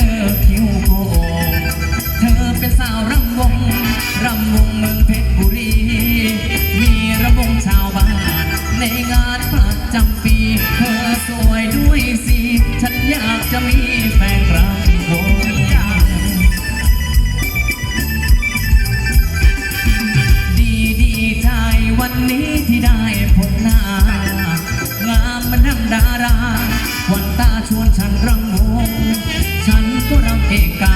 อผิวโกเธอเป็นสาวรำวงรำวงเมืองเพชรบุรี มีระบงชาวบ้าน ในงานประจำปี เธอสวยด้วยสิ ฉันอยากจะมีแฟนรำวงดีดีใจวันนี้ที่ได้พบหน้างามมันนั่งดาราวันตาชวนฉันรำวง เอก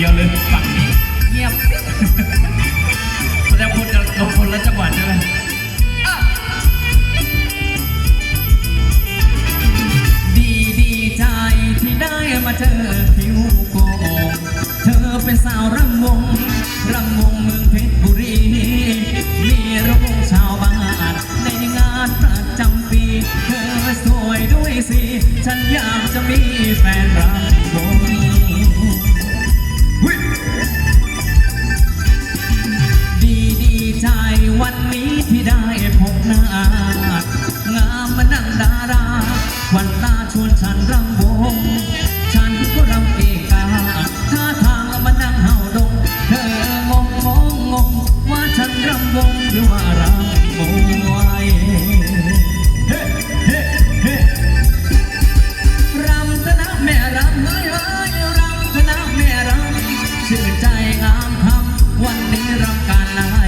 เดียวเลยฝั่งนี้เงียบแสดงคนจะลงคนละจังหวัดใช่ไหมดีดีใจที่ได้มาเจอคิวโกงเธอเป็นสาวรำวงรำวงเมืองเพชรบุรี มีระวงชาวบ้านในงานประจำปี เธอสวยด้วยสิ ฉันอยากจะมีแฟนรำวง วันตาชวนฉันรำวง ฉันก็รำเอกาท่าทางมานั่งเฮาดง เธองงงงงงว่าฉันรำวงหรือว่ารำมวยเฮ้เฮ้เฮ้รำคณะแม่รำเฮ้ยเฮ้ยรำคณะแม่รำชื่นใจงามคำวันนี้รำการนาย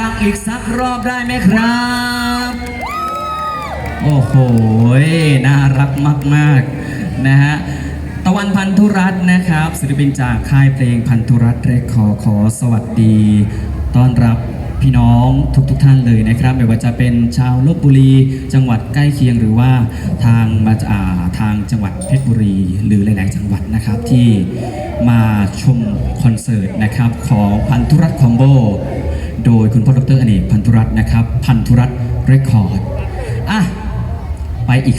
ดังๆอีกสักรอบได้ไหมครับ โอ้โห น่ารักมากๆนะฮะตะวันพันธุรัตน์นะครับศิลปินจากค่ายเพลงพันธุรัตน์เรคคอร์ขอสวัสดี ต้อนรับพี่น้องทุกๆทท่านเลยนะครับ ไม่ว่าจะเป็นชาวลบบุรี จังหวัดใกล้เคียงหรือว่าทางมาจากอ่าทางจังหวัดเพชรบุรี หรือหลาย ๆ จังหวัดนะครับที่มาชมคอนเสิร์ตนะครับของพันธุรัตน์คอมโบ โดยคุณพ่อดรอเนกพันธุรัตน์นะครับ พันธุรัตน์เรคคอร์ด อะ ไปอีก